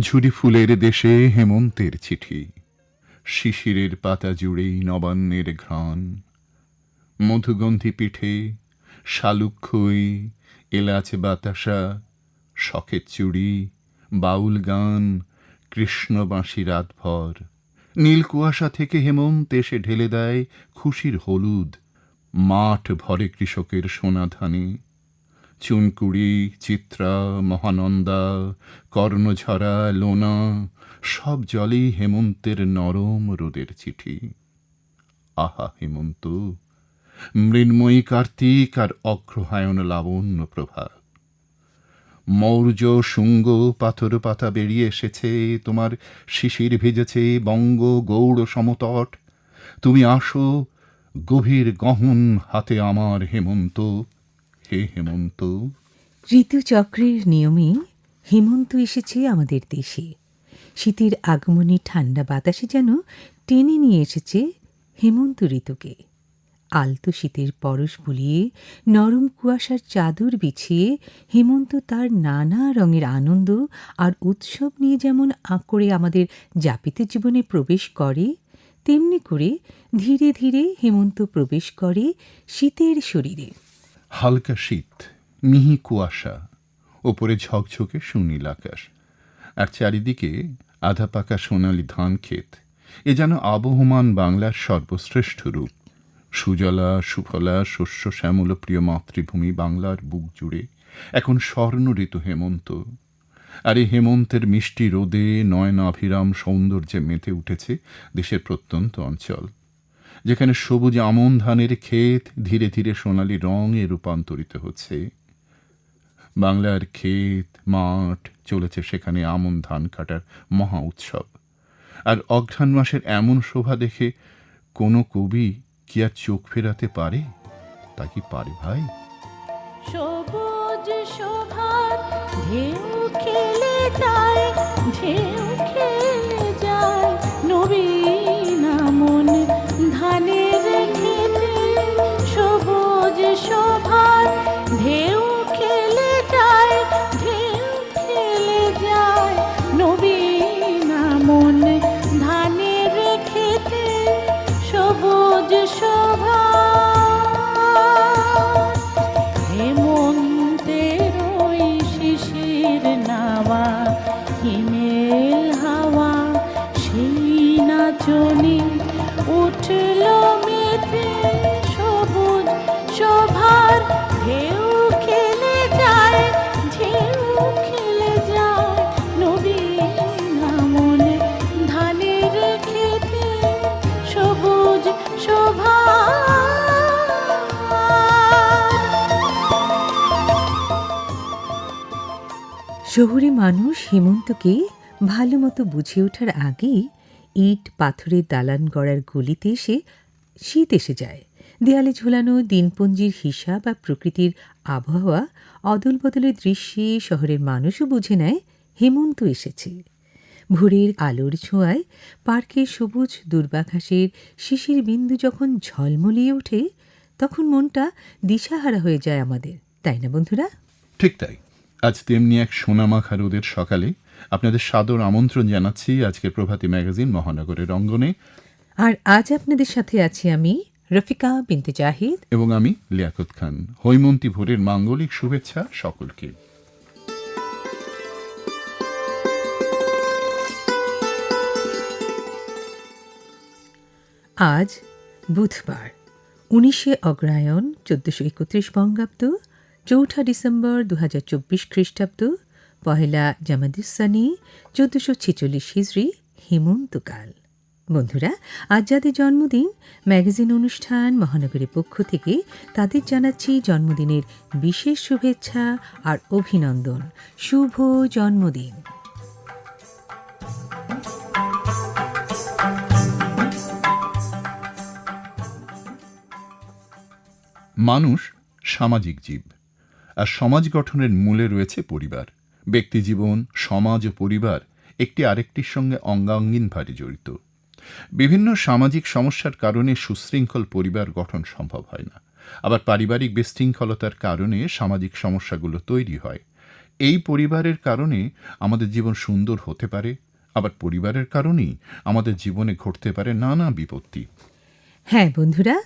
হিমঝুরি ফুলের দেশে হেমন্তের চিঠি। শিশিরের পাতা জুড়েই নবান্নের ঘ্রাণ। মধুগন্ধি পিঠে শালুক্ষই, এলাচ বাতাসা, শখের চুড়ি, বাউল গান, কৃষ্ণ বাঁশি রাতভর। নীল কুয়াশা থেকে হেমন্ত এসে ঢেলে দেয় খুশির হলুদ। মাঠ ভরে কৃষকের সোনা ধানে। চুনকুড়ি, চিত্রা, মহানন্দা, কর্ণঝরা, লোনা, সব জলেই হেমন্তের নরম রোদের চিঠি। আহা, হেমন্ত, মৃন্ময়ী কার্তিক আর অগ্রহায়ণ লাবণ্য প্রভা। মৌর্য শুঙ্গ পাথর পাতা বেরিয়ে এসেছে, তোমার শিশির ভিজেছে বঙ্গ গৌড় সমতট। তুমি আসো, গভীর গহন হাতে আমার হেমন্ত। হে হেমন্ত? ঋতুচক্রের নিয়মে হেমন্ত এসেছে আমাদের দেশে। শীতের আগমনে ঠান্ডা বাতাসে যেন টেনে নিয়ে এসেছে হেমন্ত ঋতুকে। আলতো শীতের পরশ বুলিয়ে নরম কুয়াশার চাদর বিছিয়ে হেমন্ত তার নানা রঙের আনন্দ আর উৎসব নিয়ে যেমন আঁকড়ে আমাদের যাপিত জীবনে প্রবেশ করে, তেমনি করে ধীরে ধীরে হেমন্ত প্রবেশ করে শীতের শরীরে। হালকা শীত, মিহি কুয়াশা, ওপরে ঝকঝকে সুনীল আকাশ। আর চারিদিকে আধা পাকা সোনালি ধান ক্ষেত, এ যেন আবহমান বাংলার সর্বশ্রেষ্ঠ রূপ। সুজলা, সুফলা, শস্য, শ্যামল, প্রিয় মাতৃভূমি, বাংলার বুক জুড়ে এখন স্বর্ণ ঋতু হেমন্ত। আর এই হেমন্তের মিষ্টি রোদে নয়নাভিরাম সৌন্দর্যে মেতে উঠেছে দেশের প্রত্যন্ত অঞ্চল। যেখানে সবুজ আমন ধানের ক্ষেত ধীরে ধীরে সোনালি রঙে রূপান্তরিত হচ্ছে। বাংলার ক্ষেত, মাঠ চলেছে সেখানে আমন ধান কাটার মহা উৎসব। আর অঘ্রাণ মাসের এমন শোভা দেখে কোনো কবি কি আর চোখ ফেরাতে পারে? তা কি পারে ভাই? সবুজ শোভার ঢেউ খেলে যায় শহুরে মানুষ হেমন্তকে ভালো মতো বুঝে ওঠার আগেই ইট পাথরের দালান গড়ার গলিতে এসে শীত এসে যায়। দেয়ালে ঝোলানো দিনপঞ্জির হিসাব আর প্রকৃতির আবহাওয়া, অদল বদলের দৃশ্যে শহরের মানুষও বুঝে নেয় হেমন্ত এসেছে। ভোরের আলোর ছোঁয়ায় পার্কের সবুজ দুর্বাঘাসের শিশির বিন্দু যখন ঝলমলিয়ে ওঠে, তখন মনটা দিশাহারা হয়ে যায় আমাদের। তাই না বন্ধুরা? ঠিক তাই। আজ তেমনি এক সোনামাখা রোদের সকালে আপনাদের সাদর আমন্ত্রণ জানাচ্ছি আজকের প্রভাতী ম্যাগাজিন মহানগরের অঙ্গনে। আর আজ আপনাদের সাথে আছি আমি রফিকা বিনতে জাহিদ। এবং আমি লিয়াকত খান। হৈমন্তী ভোরের মাঙ্গলিক শুভেচ্ছা সকলকে। আজ বুধবার উনিশে অগ্রায়ণ চোদ্দশো একত্রিশ বঙ্গাব্দ চৌঠা ডিসেম্বর দু হাজার চব্বিশ খ্রিস্টাব্দ, পহেলা জামাদুসানি চোদ্দশো ছেচল্লিশ হিজড়ি হেমন্তকাল বন্ধুরা, আজ যাদের জন্মদিন, ম্যাগাজিন অনুষ্ঠান মহানগরের পক্ষ থেকে তাদের জানাচ্ছি জন্মদিনের বিশেষ শুভেচ্ছা আর অভিনন্দন। শুভ জন্মদিন। মানুষ সামাজিক জীব। আর সমাজ গঠনের মূলে রয়েছে পরিবার। ব্যক্তিজীবন সমাজ ও পরিবার একটি আরেকটির সঙ্গে অঙ্গাঙ্গিনভাবে জড়িত। বিভিন্ন সামাজিক সমস্যার কারণে সুশৃঙ্খল পরিবার গঠন সম্ভব হয় না। আবার পারিবারিক বিশৃঙ্খলতার কারণে সামাজিক সমস্যাগুলো তৈরি হয়। এই পরিবারের কারণে আমাদের জীবন সুন্দর হতে পারে, আবার পরিবারের কারণেই আমাদের জীবনে ঘটতে পারে নানা বিপত্তি। হ্যাঁ বন্ধুরা,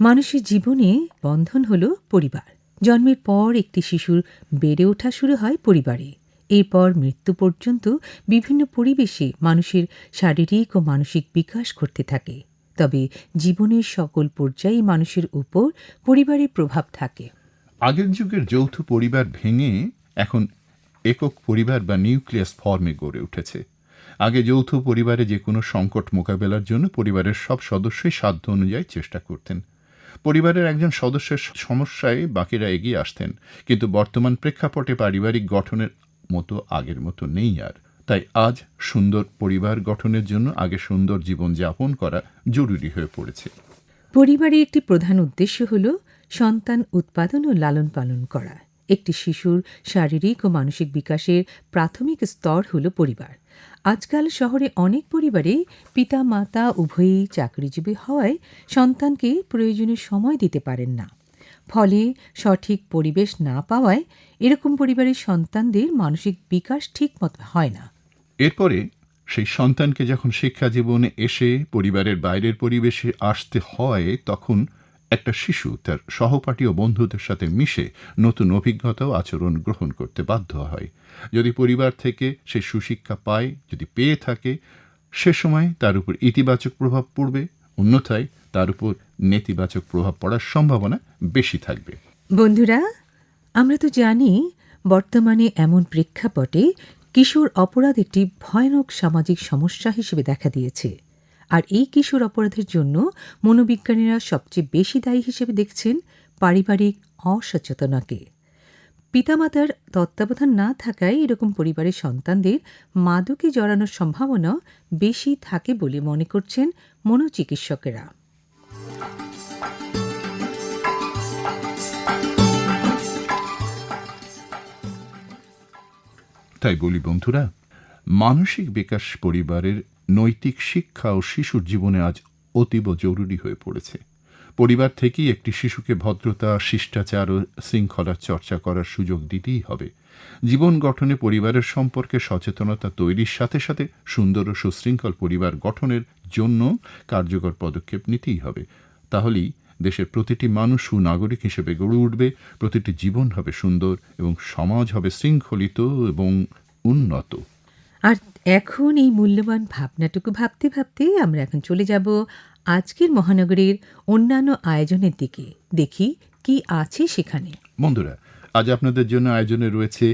মানুষের জীবনে বন্ধন হল পরিবার। জন্মের পর একটি শিশুর বেড়ে ওঠা শুরু হয় পরিবারে। এরপর মৃত্যু পর্যন্ত বিভিন্ন পরিবেশে মানুষের শারীরিক ও মানসিক বিকাশ ঘটতে থাকে। তবে জীবনের সকল পর্যায়ে মানুষের উপর পরিবারের প্রভাব থাকে। আগের যুগের যৌথ পরিবার ভেঙে এখন একক পরিবার বা নিউক্লিয়াস ফর্মে গড়ে উঠেছে। আগে যৌথ পরিবারে যে কোনো সংকট মোকাবেলার জন্য পরিবারের সব সদস্যই সাধ্য অনুযায়ী চেষ্টা করতেন। পরিবারের একজন সদস্যের সমস্যায় বাকিরা এগিয়ে আসতেন। কিন্তু বর্তমান প্রেক্ষাপটে পারিবারিক গঠনের মতো আগের মতো নেই আর। তাই আজ সুন্দর পরিবার গঠনের জন্য আগে সুন্দর জীবন যাপন করা জরুরি হয়ে পড়েছে। পরিবারের একটি প্রধান উদ্দেশ্য হল সন্তান উৎপাদন ও লালন পালন করা। একটি শিশুর শারীরিক ও মানসিক বিকাশের প্রাথমিক স্তর হল পরিবার। আজকাল শহরে অনেক পরিবারে পিতা মাতা উভয়ই চাকরিজীবী হওয়ায় সন্তানকে প্রয়োজনীয় সময় দিতে পারেন না। ফলে সঠিক পরিবেশ না পাওয়ায় এরকম পরিবারের সন্তানদের মানসিক বিকাশ ঠিকমতো হয় না। এরপরে সেই সন্তানকে যখন শিক্ষা জীবনে এসে পরিবারের বাইরের পরিবেশে আসতে হয়, তখন একটা শিশু তার সহপাঠী ও বন্ধুদের সাথে মিশে নতুন অভিজ্ঞতা ও আচরণ গ্রহণ করতে বাধ্য হয়। যদি পরিবার থেকে সে সুশিক্ষা পায়, যদি পেয়ে থাকে, সে সময় তার উপর ইতিবাচক প্রভাব পড়বে, অন্যথায় তার উপর নেতিবাচক প্রভাব পড়ার সম্ভাবনা বেশি থাকবে। বন্ধুরা, আমরা তো জানি বর্তমানে এমন প্রেক্ষাপটে কিশোর অপরাধ একটি ভয়ানক সামাজিক সমস্যা হিসেবে দেখা দিয়েছে। আর এই কিশোর অপরাধের জন্য মনোবিজ্ঞানীরা সবচেয়ে বেশি দায়ী হিসেবে দেখছেন পারিবারিক অসচেতনাকে পিতামাতার তত্ত্বাবধান না থাকায় এরকম পরিবারের সন্তানদের মাদকে জড়ানোর সম্ভাবনা বেশি থাকে বলে মনে করছেন মনোচিকিৎসকেরা। তাই বলি বন্ধুরা, মানসিক বিকাশ পরিবারের নৈতিক শিক্ষা ও শিশুর জীবনে আজ অতীব জরুরি হয়ে পড়েছে। পরিবার থেকেই একটি শিশুকে ভদ্রতা, শিষ্টাচার ও শৃঙ্খলার চর্চা করার সুযোগ দিতেই হবে। জীবন গঠনে পরিবারের সম্পর্কে সচেতনতা তৈরির সাথে সাথে সুন্দর ও সুশৃঙ্খল পরিবার গঠনের জন্য কার্যকর পদক্ষেপ নিতেই হবে। তাহলেই দেশের প্রতিটি মানুষ সুনাগরিক হিসেবে গড়ে উঠবে, প্রতিটি জীবন হবে সুন্দর এবং সমাজ হবে শৃঙ্খলিত এবং উন্নত। আর এখন এই মূল্যবান ভাবনাটুকু ভাবতে ভাবতে আমরা এখন চলে যাব আজকের মহানগরীর অন্যান্য আয়োজনের দিকে। দেখি কি আছে সেখানে। বন্ধুরা, আজ আপনাদের জন্য আয়োজনে রয়েছে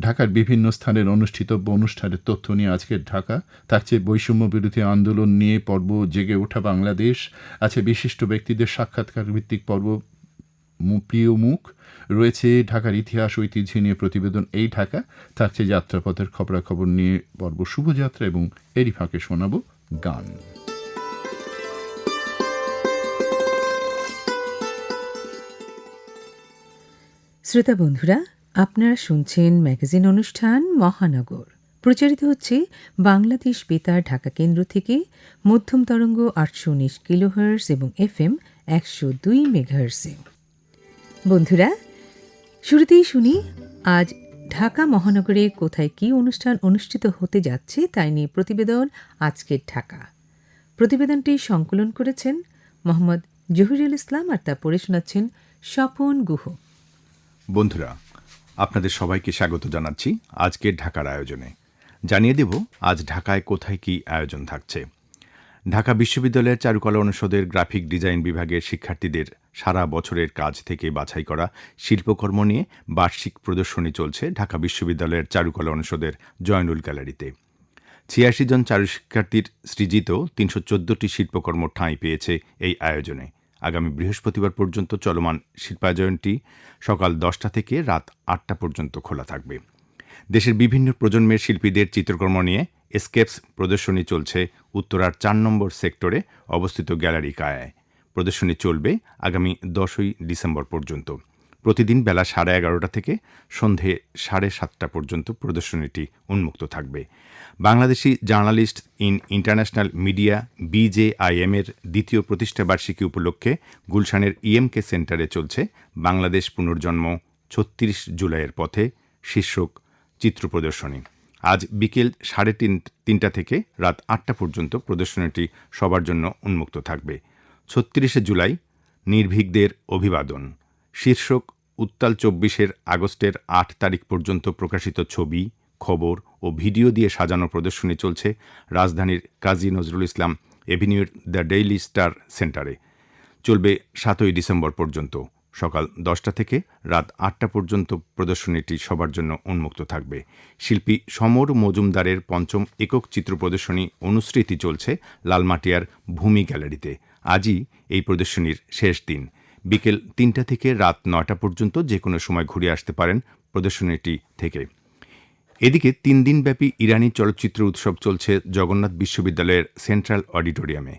ঢাকার বিভিন্ন স্থানের অনুষ্ঠিতব্য অনুষ্ঠানের তথ্য নিয়ে আজকের ঢাকা। থাকছে বৈষম্য বিরোধী আন্দোলন নিয়ে পর্ব জেগে ওঠা বাংলাদেশ। আছে বিশিষ্ট ব্যক্তিদের সাক্ষাৎকার ভিত্তিক পর্ব। প্রিয় মুখ রয়েছে ঢাকার ইতিহাস ঐতিহ্য নিয়ে প্রতিবেদন এই ঢাকা। থাকছে যাত্রাপথের খবরাখবর নিয়ে পর্ব শুভযাত্রা এবং এরই ফাঁকে শোনাব গান। শ্রোতা বন্ধুরা, আপনারা শুনছেন ম্যাগাজিন অনুষ্ঠান মহানগর। প্রচারিত হচ্ছে বাংলাদেশ বেতার ঢাকা কেন্দ্র থেকে মধ্যম তরঙ্গ আটশো উনিশ কিলোহার্স এবং এফ এম একশো দুই মেঘার্সে বন্ধুরা, শুরুতেই শুনি, আজ ঢাকা মহানগরে কোথায় কী অনুষ্ঠান অনুষ্ঠিত হতে যাচ্ছে তাই নিয়ে প্রতিবেদন আজকের ঢাকা। প্রতিবেদনটি সংকলন করেছেন মোহাম্মদ জহিরুল ইসলাম আর তা পড়ে শোনাচ্ছেন স্বপন গুহ। বন্ধুরা, আপনাদের সবাইকে স্বাগত জানাচ্ছি আজকের ঢাকার আয়োজনে। জানিয়ে দেব আজ ঢাকায় কোথায় কি আয়োজন থাকছে। ঢাকা বিশ্ববিদ্যালয়ের চারুকলা অনুষদের গ্রাফিক ডিজাইন বিভাগের শিক্ষার্থীদের সারা বছরের কাজ থেকে বাছাই করা শিল্পকর্ম নিয়ে বার্ষিক প্রদর্শনী চলছে ঢাকা বিশ্ববিদ্যালয়ের চারুকলা অনুষদের জয়নুল গ্যালারিতে। ছিয়াশি জন চারু শিক্ষার্থীর সৃজিত তিনশো চোদ্দটি শিল্পকর্ম ঠাঁই পেয়েছে এই আয়োজনে। আগামী বৃহস্পতিবার পর্যন্ত চলমান শিল্পায়জনটি সকাল দশটা থেকে রাত আটটা পর্যন্ত খোলা থাকবে। দেশের বিভিন্ন প্রজন্মের শিল্পীদের চিত্রকর্ম নিয়ে এসকেপস প্রদর্শনী চলছে উত্তরার চার নম্বর সেক্টরে অবস্থিত গ্যালারি কায়ায়। প্রদর্শনী চলবে আগামী দশই ডিসেম্বর পর্যন্ত। প্রতিদিন বেলা সাড়ে এগারোটা থেকে সন্ধে সাড়ে সাতটা পর্যন্ত প্রদর্শনীটি উন্মুক্ত থাকবে। Bangladeshi journalist in international media BJIM এর দ্বিতীয় প্রতিষ্ঠাবার্ষিকী উপলক্ষে গুলশানের ইএমকে সেন্টারে চলছে বাংলাদেশ পুনর্জন্ম ছত্রিশ জুলাইয়ের পথে শীর্ষক চিত্র প্রদর্শনী। আজ বিকেল সাড়ে তিন তিনটা থেকে রাত আটটা পর্যন্ত প্রদর্শনীটি সবার জন্য উন্মুক্ত থাকবে। ছত্রিশে জুলাই, নির্ভীকদের অভিবাদন। শীর্ষক উত্তাল চব্বিশের আগস্টের আট তারিখ পর্যন্ত প্রকাশিত ছবি, খবর ও ভিডিও দিয়ে সাজানো প্রদর্শনী চলছে রাজধানীর কাজী নজরুল ইসলাম এভিনিউর দ্য ডেইলি স্টার সেন্টারে। চলবে সাতই ডিসেম্বর পর্যন্ত। সকাল দশটা থেকে রাত আটটা পর্যন্ত প্রদর্শনীটি সবার জন্য উন্মুক্ত থাকবে। শিল্পী সমর মজুমদারের পঞ্চম একক চিত্র প্রদর্শনী অনুস্মৃতি চলছে লালমাটিয়ার ভূমি গ্যালারিতে। আজই এই প্রদর্শনীর শেষ দিন। বিকেল তিনটা থেকে রাত নয়টা পর্যন্ত যে কোনো সময় ঘুরে আসতে পারেন প্রদর্শনীটি থেকে। এদিকে তিন দিনব্যাপী ইরানি চলচ্চিত্র উৎসব চলছে জগন্নাথ বিশ্ববিদ্যালয়ের সেন্ট্রাল অডিটোরিয়ামে।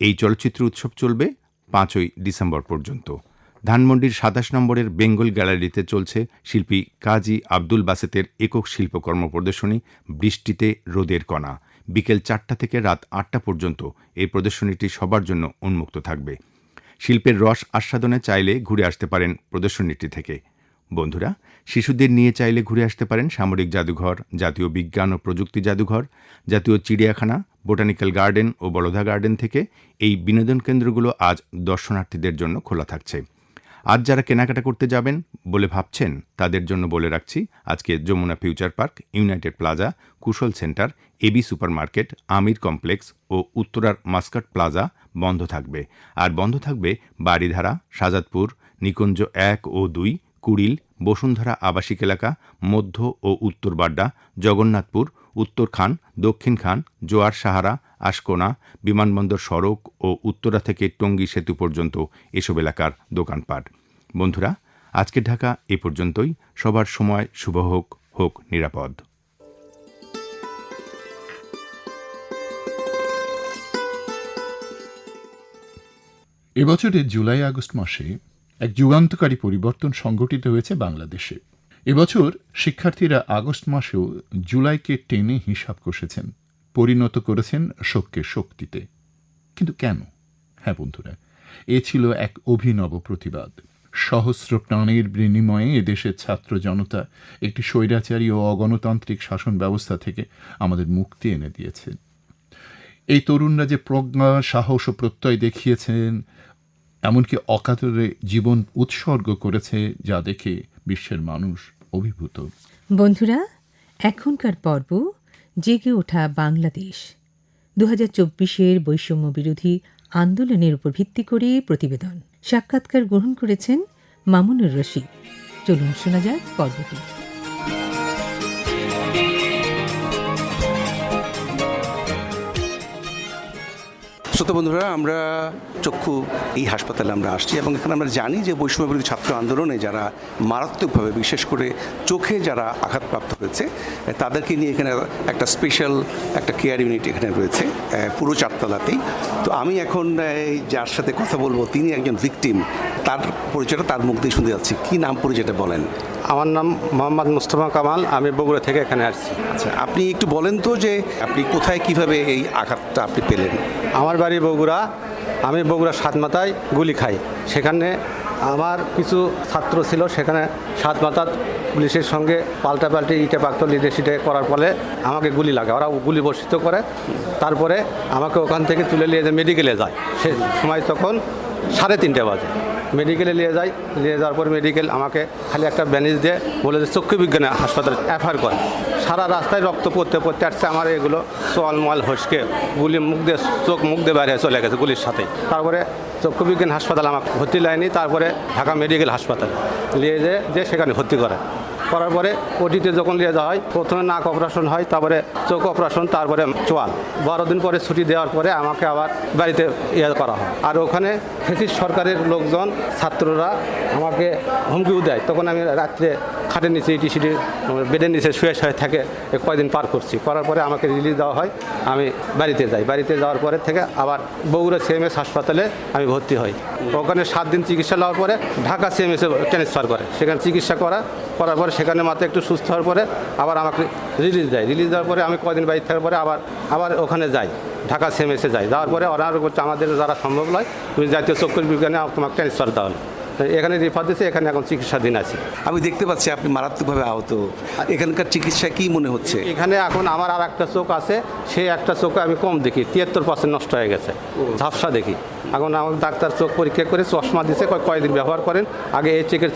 এই চলচ্চিত্র উৎসব চলবে পাঁচই ডিসেম্বর পর্যন্ত। ধানমন্ডির সাতাশ নম্বরের বেঙ্গল গ্যালারিতে চলছে শিল্পী কাজী আব্দুল বাসেতের একক শিল্পকর্ম প্রদর্শনী, বৃষ্টিতে রোদের কণা। বিকেল চারটা থেকে রাত আটটা পর্যন্ত এই প্রদর্শনীটি সবার জন্য উন্মুক্ত থাকবে। শিল্পের রস আস্বাদনে চাইলে ঘুরে আসতে পারেন প্রদর্শনীটি থেকে। বন্ধুরা, শিশুদের নিয়ে চাইলে ঘুরে আসতে পারেন সামরিক জাদুঘর, জাতীয় বিজ্ঞান ও প্রযুক্তি জাদুঘর, জাতীয় চিড়িয়াখানা, বোটানিক্যাল গার্ডেন ও বড়ধা গার্ডেন থেকে এই বিনোদন কেন্দ্রগুলো আজ দর্শনার্থীদের জন্য খোলা থাকছে। আজ যারা কেনাকাটা করতে যাবেন বলে ভাবছেন, তাদের জন্য বলে রাখছি, আজকে Jamuna Future Park, United Plaza, Kushal Centre AB Supermarket, Amir Complex ও উত্তরার মাস্কাট প্লাজা বন্ধ থাকবে। আর বন্ধ থাকবে বাড়িধারা সাজাদপুর, নিকুঞ্জ এক ও দুই, কুড়িল, বসুন্ধরা আবাসিক এলাকা, মধ্য ও উত্তর বাড্ডা, জগন্নাথপুর, উত্তর খান, দক্ষিণ খান, জোয়ার সাহারা আশকোনা, বিমানবন্দর সড়ক ও উত্তরা থেকে টঙ্গী সেতু পর্যন্ত এসব এলাকার দোকানপাট। বন্ধুরা আজকের ঢাকা এ পর্যন্তই। সবার সময় শুভ হোক হোক নিরাপদ। এবছরের জুলাই আগস্ট মাসে এক যুগান্তকারী পরিবর্তন সংঘটিত হয়েছে বাংলাদেশে। এবছর শিক্ষার্থীরা আগস্ট মাসেও জুলাইকে টেনে হিসাব কষেছেন। পরিণত করেছেন শোককে শক্তিতে। কিন্তু কেন? হ্যাঁ বন্ধুরা, এ ছিল এক অভিনব প্রতিবাদ। সহস্র প্রাণের বিনিময়ে এদেশের ছাত্র জনতা একটি স্বৈরাচারী ও অগণতান্ত্রিক শাসন ব্যবস্থা থেকে আমাদের মুক্তি এনে দিয়েছে। এই তরুণরা যে প্রজ্ঞা, সাহস ও প্রত্যয় দেখিয়েছেন, এমনকি অকাতরে জীবন উৎসর্গ করেছে, যা দেখে বিশ্বের মানুষ অভিভূত। বন্ধুরা, এখনকার পর্ব জেগে ওঠা বাংলাদেশ। দু হাজার চব্বিশের বৈষম্য বিরোধী আন্দোলনের উপর ভিত্তি করে প্রতিবেদন। সাক্ষাৎকার গ্রহণ করেছেন মামুনুর রশিদ। চলুন শোনা যাক পর্বটি। শ্রোতা বন্ধুরা আমরা চক্ষু এই হাসপাতালে আমরা আসছি এবং এখানে আমরা জানি যে বৈষম্য বিরোধী ছাত্র আন্দোলনে যারা মারাত্মকভাবে বিশেষ করে চোখে যারা আঘাতপ্রাপ্ত হয়েছে তাদেরকে নিয়ে এখানে একটা স্পেশাল একটা কেয়ার ইউনিট এখানে রয়েছে পুরো চারতলাতেই। তো আমি এখন এই যার সাথে কথা বলব তিনি একজন ভিকটিম তার পরিচয়টা তার মুখ দিয়ে শুনতে যাচ্ছি। কী নাম পরিচয়টা বলেন? আমার নাম মোহাম্মদ মুস্তফা কামাল আমি বগুড়া থেকে এখানে আসছি। আচ্ছা আপনি একটু বলেন তো যে আপনি কোথায় কীভাবে এই আঘাতটা আপনি পেলেন? আমার বাড়ি বগুড়া, আমি বগুড়া সাতমাথায় গুলি খাই। সেখানে আমার কিছু ছাত্র ছিল, সেখানে সাতমাথা পুলিশের সঙ্গে পাল্টা পাল্টি ইটে পাক্ত লিডে সিটে করার ফলে আমাকে গুলি লাগে। ওরা গুলি বর্ষিত করে, তারপরে আমাকে ওখান থেকে তুলে নিয়ে যে মেডিকেলে যায়। সে সময় তখন সাড়ে তিনটে বাজে। মেডিকেলে নিয়ে যাই। নিয়ে যাওয়ার পর মেডিকেল আমাকে খালি একটা ব্যানিজ দিয়ে বলে যে, চক্ষু বিজ্ঞানে হাসপাতালে অ্যাফার করে। সারা রাস্তায় রক্ত পড়তে পড়তে আসছে আমার এগুলো চলমল হসকে। গুলি মুখ দিয়ে, চোখ মুখ দিয়ে বাইরে চলে গেছে গুলির সাথে তারপরে চক্ষু বিজ্ঞান হাসপাতাল আমাকে ভর্তি লাইনি, তারপরে ঢাকা মেডিকেল হাসপাতাল। নিয়ে যেয়ে যে সেখানে ভর্তি করে। করার পরে ওটিতে যখন নিয়ে যাওয়া হয়, প্রথমে নাক অপারেশন হয়, তারপরে চোখ অপারেশন তারপরে চোয়াল। বারো দিন পরে ছুটি দেওয়ার পরে আমাকে আবার বাড়িতে ইয়ে করা হয়। আর ওখানে ফেসিস সরকারের লোকজন, ছাত্ররা আমাকে হুমকিও দেয়। তখন আমি রাত্রে খাটের নিচে ইটি সিটি, বেডের নিচে শুয়ে শুয়ে থাকে কয়দিন পার করছি। করার পরে আমাকে রিলিজ দেওয়া হয়, আমি বাড়িতে যাই। বাড়িতে যাওয়ার পরে থেকে আবার বগুড়া সিএমএস হাসপাতালে আমি ভর্তি হই। ওখানে সাত দিন চিকিৎসা নেওয়ার পরে ঢাকা সিএমএসে ট্রান্সফার করে। সেখানে চিকিৎসা করা করার পরে সেখানে মাত্র একটু সুস্থ হওয়ার পরে আবার আমাকে রিলিজ দেয়। রিলিজ দেওয়ার পরে আমি কদিন বাড়ি থাকার পরে আবার আবার ওখানে যাই ঢাকা সিএমএসে যাই। যাওয়ার পরে ওরা বলছে আমাদের যারা সম্ভব নয় তুমি জাতীয় চক্ষুর বিজ্ঞানে তোমাকে ট্রান্সফার দেওয়া হলো এখানে রেফার দিয়েছে এখানে এখন চিকিৎসাধীন আছে। আমি দেখতে পাচ্ছি আপনি মারাত্মকভাবে আহত। এখানকার চিকিৎসা কি মনে হচ্ছে? এখানে এখন আমার আর একটা চোখ আছে সেই একটা চোখে আমি কম দেখি তিয়াত্তর পার্সেন্ট নষ্ট হয়ে গেছে ঝাপসা দেখি। এখন আমার ডাক্তার চোখ পরীক্ষা করে চশমা দিছে কয় কয়দিন ব্যবহার করেন আগে এই চেকের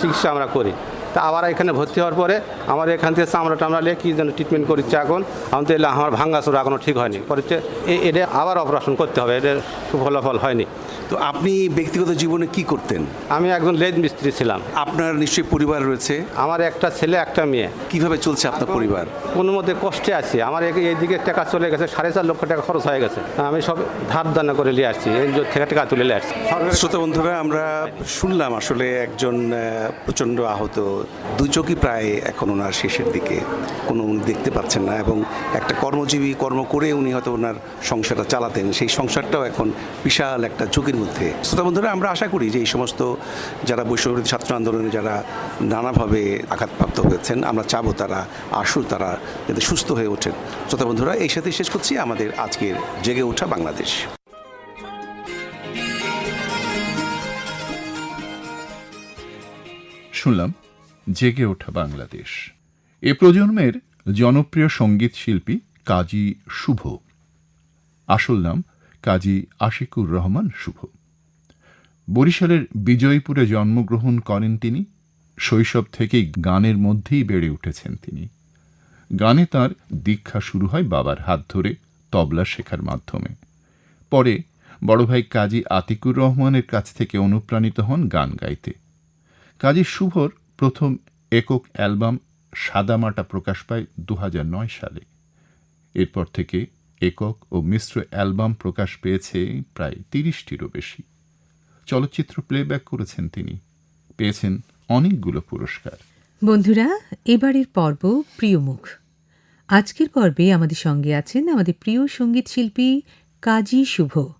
চিকিৎসা আমরা করি। তা আবার এখানে ভর্তি হওয়ার পরে আমার এখান থেকে চামড়া টামড়া নিয়ে কী যেন ট্রিটমেন্ট করছে এখন আমি তো এলে আমার ভাঙ্গা চোরা এখনও ঠিক হয়নি। পরিচ্ছে এটা আবার অপারেশন করতে হবে এটার সুফলাফল হয়নি। তো আপনি ব্যক্তিগত জীবনে কি করতেন? আমি একজন লেদ মিস্ত্রি ছিলাম। আপনার নিশ্চয়ই পরিবার রয়েছে? আমার একটা ছেলে একটা মেয়ে। কীভাবে চলছে আপনার পরিবার? কোনো মধ্যে কষ্টে আছি। আমার এই- এইদিকে টাকা চলে গেছে সাড়ে চার লক্ষ টাকা খরচ হয়ে গেছে। আমি সব ধার দানা করে নিয়ে আসছি এনজিও থেকে টাকা তুলে নিয়ে আসছি। শ্রোতা বন্ধুরা আমরা শুনলাম আসলে একজন প্রচণ্ড আহত দুই চোখই প্রায় এখন ওনার শেষের দিকে। কোনো উনি দেখতে পাচ্ছেন না এবং একটা কর্মজীবী কর্ম করে উনি হয়তো ওনার সংসারটা চালাতেন। সেই সংসারটাও এখন বিশাল একটা ঝুঁকির মধ্যে। শ্রোতা বন্ধুরা, আমরা আশা করি যে এই সমস্ত যারা বৈষম্যবিরোধী ছাত্র আন্দোলনে যারা নানাভাবে আঘাতপ্রাপ্ত হয়েছেন, আমরা চাবো তারা, আসুক তারা যাতে সুস্থ হয়ে ওঠেন। শ্রোতা বন্ধুরা, এই সাথে শেষ করছি আমাদের আজকের জেগে ওঠা বাংলাদেশ। শুনলাম জেগে ওঠা বাংলাদেশ। এ প্রজন্মের জনপ্রিয় সংগীত শিল্পী কাজী শুভ। আসল নাম কাজী আশিকুর রহমান শুভ। বরিশালের বিজয়পুরে জন্মগ্রহণ করেন তিনি। শৈশব থেকেই গানের মধ্যেই বেড়ে উঠেছেন তিনি। গানে তার দীক্ষা শুরু হয় বাবার হাত ধরে তবলা শেখার মাধ্যমে। পরে বড় ভাই কাজী আতিকুর রহমানের কাছ থেকে অনুপ্রাণিত হন গান গাইতে। কাজী শুভর প্রথম একক অ্যালবাম সাদামাটা প্রকাশ পায় দু হাজার নয় সালে। এরপর থেকে একক ও মিশ্র অ্যালবাম প্রকাশ পেয়েছে প্রায় তিরিশটিরও বেশি। চলচ্চিত্র প্লেব্যাক করেছেন তিনি। পেয়েছেন অনেকগুলো পুরস্কার। বন্ধুরা, এবারের পর্ব প্রিয়মুখ। আজকের পর্বে আমাদের সঙ্গে আছেন আমাদের প্রিয় সংগীত শিল্পী কাজী শুভ।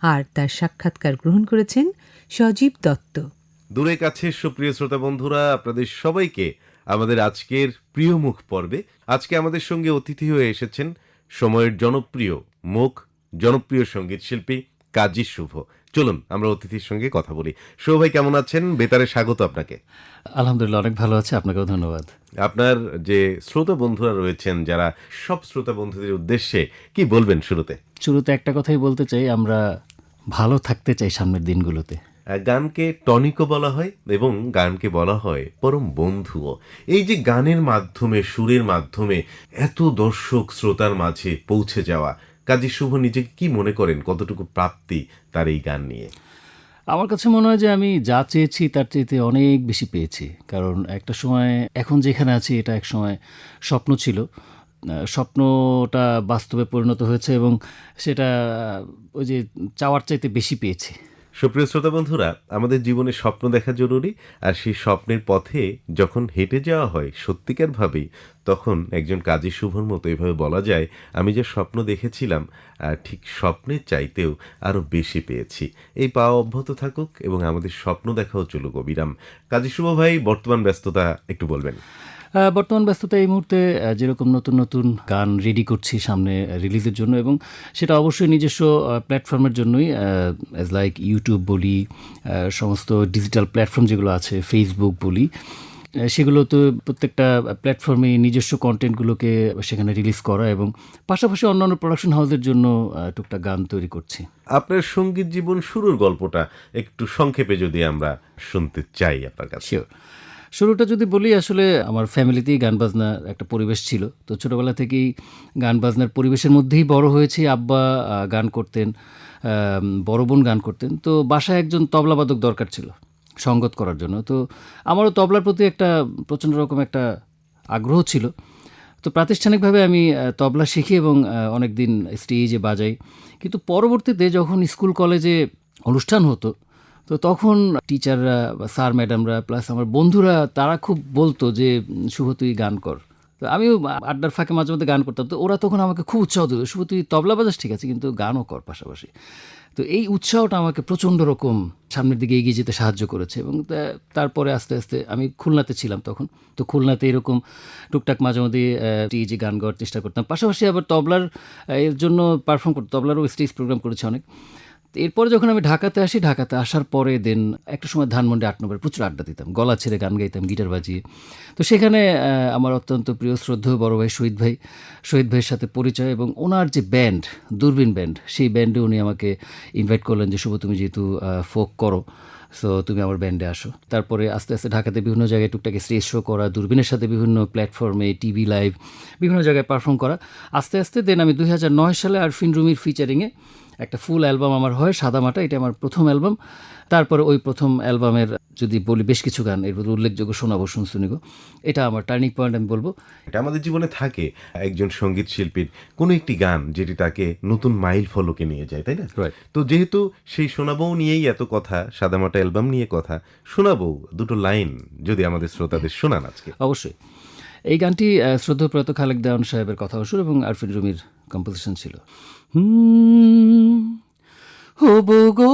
আর তার সাক্ষাৎকার গ্রহণ করেছেন সজীব দত্ত। দূরে কাছে সুপ্রিয় শ্রোতা বন্ধুরা আপনাদের সবাইকে আমাদের আজকের প্রিয় মুখ পর্বে। আজকে আমাদের সঙ্গে অতিথি হয়ে এসেছেন সময়ের জনপ্রিয় মুখ জনপ্রিয় সংগীত শিল্পী কাজী শুভ। চলুন আমরা অতিথির সঙ্গে কথা বলি। শুভ ভাই কেমন আছেন? বেতারে স্বাগত আপনাকে। আলহামদুলিল্লাহ অনেক ভালো আছে। আপনাকেও ধন্যবাদ। আপনার যে শ্রোতা বন্ধুরা রয়েছেন যারা সব শ্রোতা বন্ধুদের উদ্দেশ্যে কি বলবেন শুরুতে? শুরুতে একটা কথাই বলতে চাই আমরা ভালো থাকতে চাই সামনের দিনগুলোতে। গানকে টনিকও বলা হয় এবং গানকে বলা হয় পরম বন্ধুও। এই যে গানের মাধ্যমে, সুরের মাধ্যমে এত দর্শক শ্রোতার মাঝে পৌঁছে যাওয়া, কাজী শুভ নিজেকে কি মনে করেন? কতটুকু প্রাপ্তি তার এই গান নিয়ে? আমার কাছে মনে হয় যে আমি যা চেয়েছি তার চাইতে অনেক বেশি পেয়েছি। কারণ একটা সময়, এখন যেখানে আছি, এটা এক সময় স্বপ্ন ছিল। স্বপ্নটা বাস্তবে পরিণত হয়েছে এবং সেটা, ওই যে চাওয়ার চাইতে বেশি পেয়েছি। সুপ্রিয় শ্রোতা বন্ধুরা, আমাদের জীবনে স্বপ্ন দেখা জরুরি, আর সেই স্বপ্নের পথে যখন হেঁটে যাওয়া হয় সত্যিকারভাবেই, তখন একজন কাজী শুভর মতো এভাবে বলা যায়, আমি যে স্বপ্ন দেখেছিলাম ঠিক স্বপ্নের চাইতেও আরও বেশি পেয়েছি। এই পাওয়া অব্যাহত থাকুক এবং আমাদের স্বপ্ন দেখাও চলুক অবিরাম। কাজী শুভ ভাই, বর্তমান ব্যস্ততা একটু বলবেন। বর্তমান ব্যস্ততা এই মুহূর্তে যেরকম নতুন নতুন গান রেডি করছি সামনে রিলিজের জন্য এবং সেটা অবশ্যই নিজস্ব প্ল্যাটফর্মের জন্যই অ্যাজ লাইক ইউটিউব বলি সমস্ত ডিজিটাল প্ল্যাটফর্ম যেগুলো আছে ফেসবুক বলি সেগুলো তো প্রত্যেকটা প্ল্যাটফর্মে নিজস্ব কন্টেন্টগুলোকে সেখানে রিলিজ করা এবং পাশাপাশি অন্যান্য প্রোডাকশন হাউসের জন্য আহ, টুকটাক গান তৈরি করছি। আপনার সংগীত জীবন শুরুর গল্পটা একটু সংক্ষেপে যদি আমরা শুনতে চাই আপনার কাছে। শুরুটা যদি বলি, আসলে আমার ফ্যামিলিতেই গান বাজনার একটা পরিবেশ ছিল। তো ছোটোবেলা থেকেই গান বাজনার পরিবেশের মধ্যেই বড় হয়েছি। আব্বা গান করতেন বড় বোন গান করতেন। তো বাসায় একজন তবলাবাদক দরকার ছিল সঙ্গত করার জন্য। তো আমারও তবলার প্রতি একটা প্রচণ্ড রকম একটা আগ্রহ ছিল। তো প্রাতিষ্ঠানিকভাবে আমি তবলা শিখি এবং অনেক দিন স্টেজে বাজাই। কিন্তু পরবর্তীতে যখন স্কুল কলেজে অনুষ্ঠান হতো তো তখন টিচাররা বা স্যার ম্যাডামরা প্লাস আমার বন্ধুরা, তারা খুব বলতো যে, শুভ তুই গান কর। তো আমিও আড্ডার ফাঁকে মাঝে মধ্যে গান করতাম। তো ওরা তখন আমাকে খুব উৎসাহ দিত, শুভ তুই তবলা বাজাস, ঠিক আছে, কিন্তু গানও কর পাশাপাশি। তো এই উৎসাহটা আমাকে প্রচণ্ড রকম সামনের দিকে এগিয়ে যেতে সাহায্য করেছে এবং তারপরে আস্তে আস্তে আমি খুলনাতে ছিলাম তখন। তো খুলনাতে এরকম টুকটাক মাঝে মধ্যে স্টেজে গান গাওয়ার চেষ্টা করতাম। পাশাপাশি আবার তবলার, এর জন্য পারফর্ম করতাম। তবলারও স্টেজ প্রোগ্রাম করেছে অনেক। এরপরে যখন আমি ঢাকাতে আসি, ঢাকাতে আসার পরে দেন একটা সময় ধানমন্ডি আট নম্বরে প্রচুর আড্ডা দিতাম। গলা ছেড়ে গান গাইতাম, গিটার বাজিয়ে। তো সেখানে আমার অত্যন্ত প্রিয় শ্রদ্ধেয় বড় ভাই শহীদ ভাই, শহীদ ভাইয়ের সাথে পরিচয় এবং ওনার যে ব্যান্ড দূরবীন ব্যান্ড সেই ব্যান্ডে উনি আমাকে ইনভাইট করলেন যে, শুভ তুমি যেহেতু ফোক করো সো তুমি আমার ব্যান্ডে আসো। তারপরে আস্তে আস্তে ঢাকাতে বিভিন্ন জায়গায় টুকটাকে স্টেজ শো করা, দূরবীনের সাথে বিভিন্ন প্ল্যাটফর্মে টিভি লাইভ বিভিন্ন জায়গায় পারফর্ম করা। আস্তে আস্তে দেন আমি দুই হাজার নয় সালে আরফিন রুমির ফিচারিংয়ে একটা ফুল অ্যালবাম আমার হয় সাদামাটা এটা আমার প্রথম অ্যালবাম তারপরে ওই প্রথম অ্যালবামের যদি বলি বেশ কিছু গান এর উল্লেখযোগ্য শোনাবো শুনশুনিগো এটা আমার টার্নিং পয়েন্ট আমি বলব। এটা আমাদের জীবনে থাকে একজন সংগীত শিল্পীর কোনো একটি গান যেটি তাকে নতুন মাইল ফলকে নিয়ে যায় তাই না. তো যেহেতু সেই শোনাবো নিয়েই এত কথা সাদামাটা অ্যালবাম নিয়ে কথা শোনাবো দুটো লাইন যদি আমাদের শ্রোতাদের শোনান আজকে। অবশ্যই। এই গানটি আহ, শ্রদ্ধেয়প্রয়াত খালেক দেওয়ান সাহেবের কথা সুর এবং আরফিন রুমির কম্পোজিশন ছিল। হব গো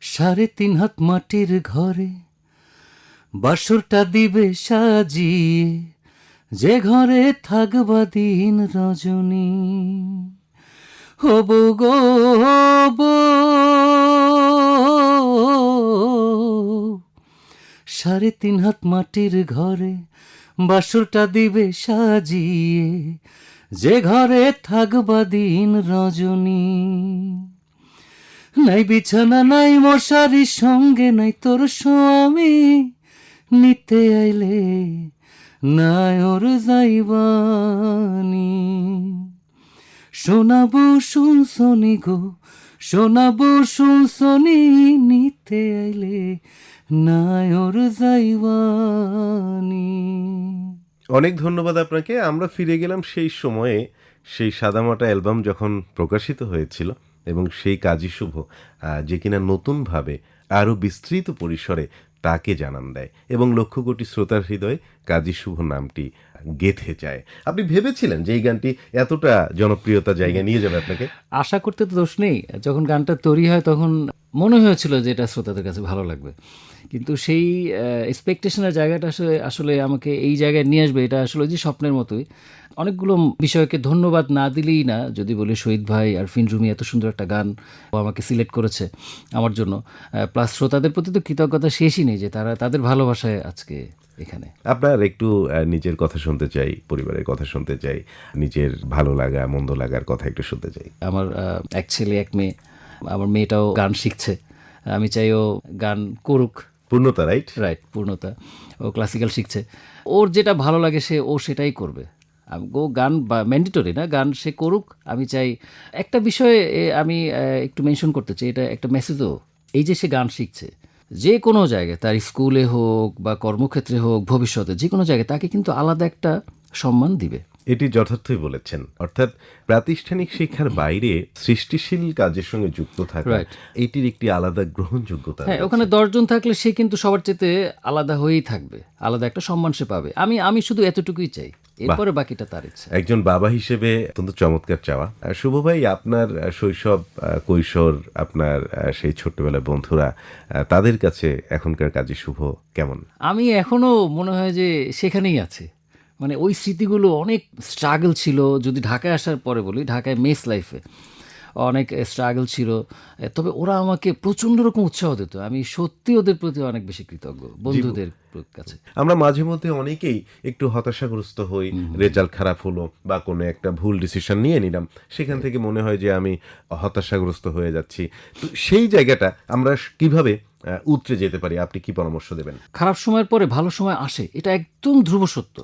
সাড়ে তিন হাত মাটির ঘরে বাসরটা দিবে সাজিয়ে, যে ঘরে থাকবা দিন রজনী। হব গো সাড়ে তিন হাত মাটির ঘরে বাসরটা দিবে সাজিয়ে, যে ঘরে থাকবা দিন রজনী। নাই বিছানা, নাই মশারি, সঙ্গে নাই তোর স্বামী। নিতে আইলে নাই ওর যাইবানি। শোনাবো, শুনসনি গো শোনাবো শুনসনি নিতে আইলে নায়র যাইবানি। অনেক ধন্যবাদ আপনাকে। আমরা ফিরে গেলাম সেই সময়ে, সেই সাদামাটা অ্যালবাম যখন প্রকাশিত হয়েছিল, এবং সেই কাজী শুভ যে কিনা নতুনভাবে আরও বিস্তৃত পরিসরে তাকে জানান দেয় এবং লক্ষ কোটি শ্রোতার হৃদয়ে কাজী শুভ নামটি গেথে যায়। আপনি ভেবেছিলেন যে এই গানটি এতটা জনপ্রিয়তা জায়গায় নিয়ে যাবে আপনাকে? আশা করতে তো দোষ নেই। যখন গানটা তৈরি হয়, তখন মনে হয়েছিল যে এটা শ্রোতাদের কাছে ভালো লাগবে। কিন্তু সেই এক্সপেকটেশনের জায়গাটা আসলে আসলে আমাকে এই জায়গায় নিয়ে আসবে এটা আসলে ওই যে স্বপ্নের মতোই। অনেকগুলো বিষয়কে ধন্যবাদ না দিলেই না যদি বলি শহীদ ভাই আর ফিন রুমি এত সুন্দর একটা গান ও আমাকে সিলেক্ট করেছে আমার জন্য। প্লাস শ্রোতাদের প্রতি তো কৃতজ্ঞতা শেষই নেই যে তারা তাদের ভালোবাসায় আজকে এখানে। আপনার একটু নিজের কথা শুনতে চাই পরিবারের কথা শুনতে চাই নিজের ভালো লাগা মন্দ লাগার কথা একটু শুনতে চাই। আমার এক ছেলে এক মেয়ে আমার মেয়েটাও গান শিখছে। আমি চাই ও গান করুক। পূর্ণতা রাইট রাইট পূর্ণতা। ও ক্লাসিক্যাল শিখছে। ওর যেটা ভালো লাগে সে, ও সেটাই করবে। ও গান বা ম্যান্ডেটরি না, গান সে করুক, আমি চাই। একটা বিষয়ে আমি একটু মেনশন করতে চাই, এটা একটা মেসেজও এই যে সে গান শিখছে, যে কোনো জায়গায়, তার স্কুলে হোক বা কর্মক্ষেত্রে হোক, ভবিষ্যতে, যে কোনো জায়গায়, তাকে কিন্তু আলাদা একটা সম্মান দিবে। এটি যথার্থই বলেছেন। অর্থাৎ প্রাতিষ্ঠানিক শিক্ষার বাইরে সৃষ্টিশীল কাজের সঙ্গে যুক্ত থাকা এটির একটি আলাদা গ্রহণযোগ্যতা হ্যাঁ ওখানে দশজন থাকলে সে কিন্তু সবার চেতে আলাদা হয়েই থাকবে। আলাদা একটা সম্মান সে পাবে। আমি আমি শুধু এতটুকুই চাই। এরপরে বাকিটা তার ইচ্ছা। একজন বাবা হিসেবে অত্যন্ত চমৎকার চাওয়া। শুভ ভাই আপনার শৈশব কৈশোর আপনার সেই ছোট্টবেলার বন্ধুরা তাদের কাছে এখনকার কাজে শুভ কেমন? আমি এখনও মনে হয় যে সেখানেই আছে। মানে ওই স্মৃতিগুলো অনেক স্ট্রাগল ছিল। যদি ঢাকায় আসার পরে বলি ঢাকায় মেস লাইফে অনেক স্ট্রাগল ছিল। তবে ওরা আমাকে প্রচণ্ড রকম উৎসাহ দিত। আমি সত্যি ওদের প্রতি অনেক বেশি কৃতজ্ঞ বন্ধুদের কাছে। আমরা মাঝে মধ্যে অনেকেই একটু হতাশাগ্রস্ত হই রেজাল্ট খারাপ হলো বা কোনো একটা ভুল ডিসিশন নিয়ে নিলাম সেখান থেকে মনে হয় যে আমি হতাশাগ্রস্ত হয়ে যাচ্ছি। তো সেই জায়গাটা আমরা কীভাবে উতরে যেতে পারি? আপনি কি পরামর্শ দেবেন? খারাপ সময়ের পরে ভালো সময় আসে এটা একদম ধ্রুব সত্য।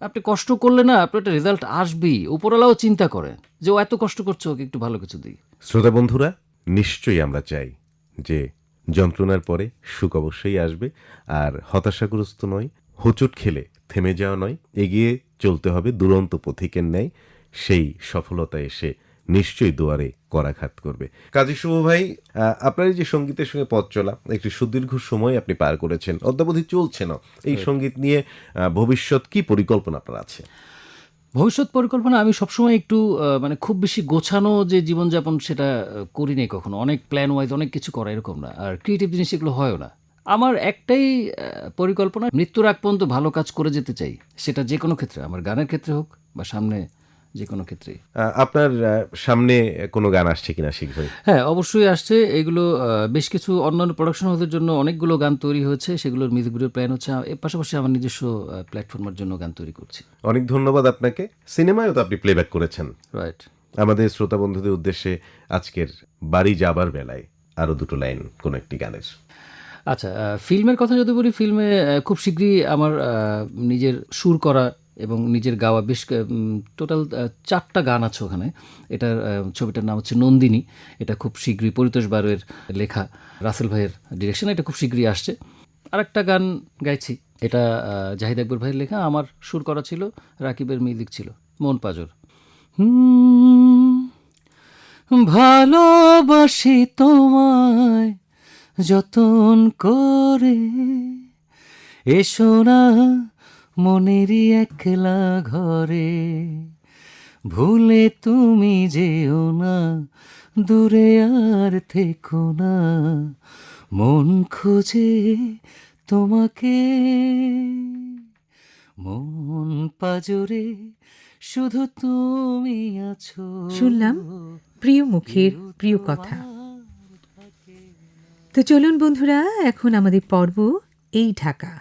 আপনি কষ্ট করলে না আপনার একটা রেজাল্ট আসবেই। উপরওয়ালাও চিন্তা করে যে ও এত কষ্ট করছে, ওকে একটু ভালো কিছু দিই। শ্রোতা বন্ধুরা, নিশ্চয়ই আমরা চাই যে যন্ত্রণার পরে সুখ অবশ্যই আসবে, আর হতাশাগ্রস্ত নয়, হোঁচট খেলে থেমে যাওয়া নয়, এগিয়ে চলতে হবে দুরন্ত পথিকের ন্যায়। সেই সফলতা এসে নিশ্চয়ই দুয়ারে করাঘাত করবে। কাজী শুভ ভাই আপনার এই যে সঙ্গীতের সঙ্গে পথ চলা একটি সুদীর্ঘ সময় আপনি পার করেছেন অদ্যাবধি চলছে না এই সংগীত নিয়ে ভবিষ্যৎ কি পরিকল্পনা আপনার আছে? ভবিষ্যৎ পরিকল্পনা আমি সবসময় একটু মানে খুব বেশি গোছানো যে জীবনযাপন সেটা করি নাই কখনো। অনেক প্ল্যান ওয়াইজ অনেক কিছু করা এরকম না। আর ক্রিয়েটিভ জিনিস এগুলো হয়ও না। আমার একটাই পরিকল্পনা মৃত্যুর আগ পর্যন্ত ভালো কাজ করে যেতে চাই। সেটা যে কোনো ক্ষেত্রে আমার গানের ক্ষেত্রে হোক বা সামনে যে কোনো ক্ষেত্রে আপনার সামনে কোনো গান আসছে কিনা শীঘ্রই হ্যাঁ অবশ্যই আসছে। এগুলো বেশ কিছু অন্যান্য প্রোডাকশন হাউসের জন্য অনেকগুলো গান তৈরি হয়েছে। সেগুলোর মিউজিক ভিডিও প্ল্যান হচ্ছে। এর পাশাপাশি আমার নিজস্ব প্ল্যাটফর্মের জন্য গান তৈরি করছি। অনেক ধন্যবাদ আপনাকে। সিনেমায়ও তো আপনি প্লেব্যাক করেছেন। রাইট আমাদের শ্রোতা বন্ধুদের উদ্দেশ্যে আজকের বাড়ি যাবার বেলায় আরও দুটো লাইন কোনো একটি গানের। আচ্ছা ফিল্মের কথা যদি বলি ফিল্মে খুব শীঘ্রই আমার নিজের সুর করা এবং নিজের গাওয়া বেশ টোটাল চারটা গান আছে ওখানে। এটার ছবিটার নাম হচ্ছে নন্দিনী। এটা খুব শীঘ্রই পরিতোষ বারোয়ের লেখা রাসেল ভাইয়ের ডিরেকশন এটা খুব শীঘ্রই আসছে। আরেকটা গান গাইছি। এটা জাহিদ আকবর ভাইয়ের লেখা। আমার সুর করা ছিল, রাকিবের মিউজিক ছিল। মন পাজর। ভালোবাসি তোমায়, যতন করে এসো না। মনেরই একলা ঘরে। ভুলে তুমি যেও না দূরে আর থেকো না। মন খুঁজে তোমাকে মন পাজরে শুধু তুমি আছো। শুনলাম প্রিয় মুখের প্রিয় কথা। তো চলুন বন্ধুরা এখন আমাদের পর্ব এই ঢাকা।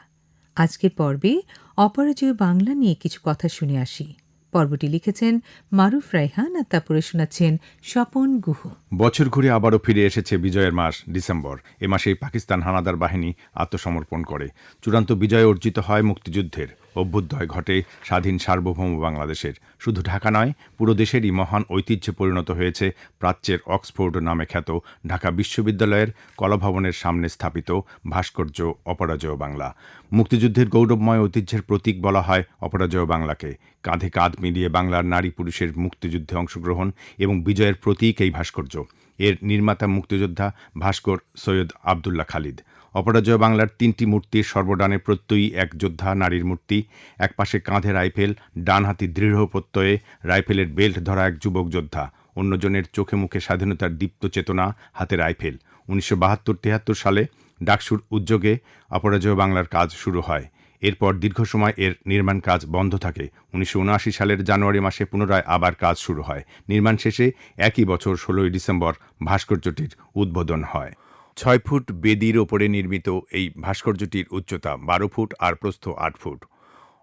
আজকের পর্বে অপরাজয় বাংলা নিয়ে কিছু কথা শুনে আসি। পর্বটি লিখেছেন মারুফ রাইহান আর তারপরে শোনাচ্ছেন স্বপন গুহ। বছর ঘুরে আবারও ফিরে এসেছে বিজয়ের মাস, ডিসেম্বর। এ মাসেই পাকিস্তান হানাদার বাহিনী আত্মসমর্পণ করে। চূড়ান্ত বিজয় অর্জিত হয় মুক্তিযুদ্ধের। অভ্যুদয় ঘটে স্বাধীন সার্বভৌম বাংলাদেশের। শুধু ঢাকা নয়, পুরো দেশেরই মহান ঐতিহ্যে পরিণত হয়েছে প্রাচ্যের অক্সফোর্ড নামে খ্যাত ঢাকা বিশ্ববিদ্যালয়ের কলাভবনের সামনে স্থাপিত ভাস্কর্য অপরাজয় বাংলা। মুক্তিযুদ্ধের গৌরবময় ঐতিহ্যের প্রতীক বলা হয় অপরাজয় বাংলাকে। কাঁধে কাঁধ মিলিয়ে বাংলার নারী পুরুষের মুক্তিযুদ্ধে অংশগ্রহণ এবং বিজয়ের প্রতীক এই ভাস্কর্য। এর নির্মাতা মুক্তিযোদ্ধা ভাস্কর সৈয়দ আবদুল্লাহ খালিদ। অপরাজয় বাংলার তিনটি মূর্তির সর্বডানে প্রত্যয়ী এক যোদ্ধা, নারীর মূর্তি। এক পাশে কাঁধে রাইফেল ডান হাতি দৃঢ় প্রত্যয়ে রাইফেলের বেল্ট ধরা এক যুবক যোদ্ধা। অন্যজনের চোখে মুখে স্বাধীনতার দীপ্ত চেতনা, হাতে রাইফেল। উনিশশো বাহাত্তর তেহাত্তর সালে ডাকসুর উদ্যোগে অপরাজয় বাংলার কাজ শুরু হয়। এরপর দীর্ঘ সময় এর নির্মাণ কাজ বন্ধ থাকে। উনিশশো উনআশি সালের জানুয়ারি মাসে পুনরায় আবার কাজ শুরু হয়। নির্মাণ শেষে একই বছর ষোলোই ডিসেম্বর ভাস্কর্যটির উদ্বোধন হয়। ছয় ফুট বেদির ওপরে নির্মিত এই ভাস্কর্যটির উচ্চতা বারো ফুট আর প্রস্থ আট ফুট।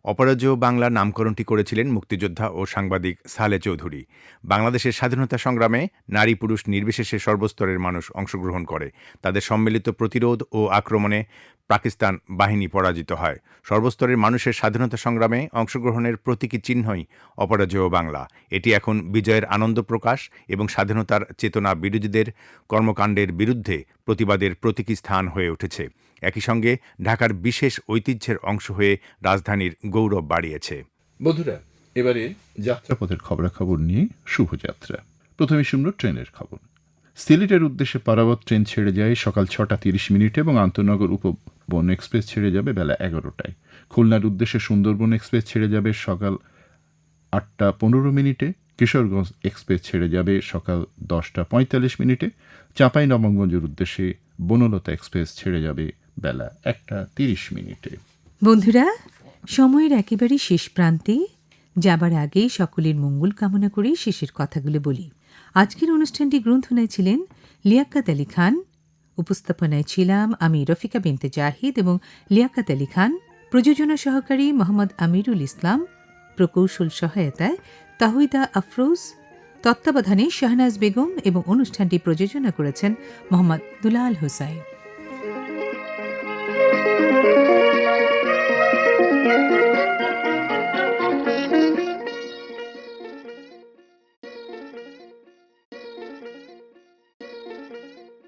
অপরাজয় বাংলার নামকরণটি করেছিলেন মুক্তিযোদ্ধা ও সাংবাদিক সালে চৌধুরী। বাংলাদেশের স্বাধীনতা সংগ্রামে নারী পুরুষ নির্বিশেষে সর্বস্তরের মানুষ অংশগ্রহণ করে। তাদের সম্মিলিত প্রতিরোধ ও আক্রমণে পাকিস্তান বাহিনী পরাজিত হয়। সর্বস্তরের মানুষের স্বাধীনতা সংগ্রামে অংশগ্রহণের প্রতীকী চিহ্নই অপরাজয় বাংলা। এটি এখন বিজয়ের আনন্দ প্রকাশ এবং স্বাধীনতার চেতনা বিরোধীদের কর্মকাণ্ডের বিরুদ্ধে প্রতিবাদের প্রতীকী স্থান হয়ে উঠেছে। একই সঙ্গে ঢাকার বিশেষ ঐতিহ্যের অংশ হয়ে রাজধানীর গৌরব বাড়িয়েছে। বন্ধুরা, এবারে যাত্রাপথের খবরাখবর নিয়ে শুভযাত্রা। প্রথমে শুনল ট্রেনের খবর। সিলেটের উদ্দেশ্যে পারাবত ট্রেন ছেড়ে যায় সকাল ছটা তিরিশ মিনিটে এবং আন্তনগর উপবন এক্সপ্রেস ছেড়ে যাবে বেলা এগারোটায়। খুলনার উদ্দেশ্যে সুন্দরবন এক্সপ্রেস ছেড়ে যাবে সকাল আটটা পনেরো মিনিটে, কিশোরগঞ্জ এক্সপ্রেস ছেড়ে যাবে সকাল দশটা পঁয়তাল্লিশ মিনিটে, চাঁপাই নবমগঞ্জের উদ্দেশ্যে বনলতা এক্সপ্রেস ছেড়ে যাবে বেলা একটা তিরিশ মিনিটে। বন্ধুরা, সময়ের একেবারে শেষ প্রান্তে যাবার আগে সকলের মঙ্গল কামনা করে শেষের কথাগুলো বলি। আজকের অনুষ্ঠানটি গ্রন্থনায় ছিলেন লিয়াক্কাত আলী খান উপস্থাপনায় ছিলাম আমি রফিকা বিনতে জাহিদ এবং লিয়াকাত আলী খান। প্রযোজনা সহকারী মোহাম্মদ আমিরুল ইসলাম। প্রকৌশল সহায়তায় তাহিদা আফরোজ। তত্ত্বাবধানে শাহনাজ বেগম এবং অনুষ্ঠানটি প্রযোজনা করেছেন মোহাম্মদ দুলাল হোসাইন।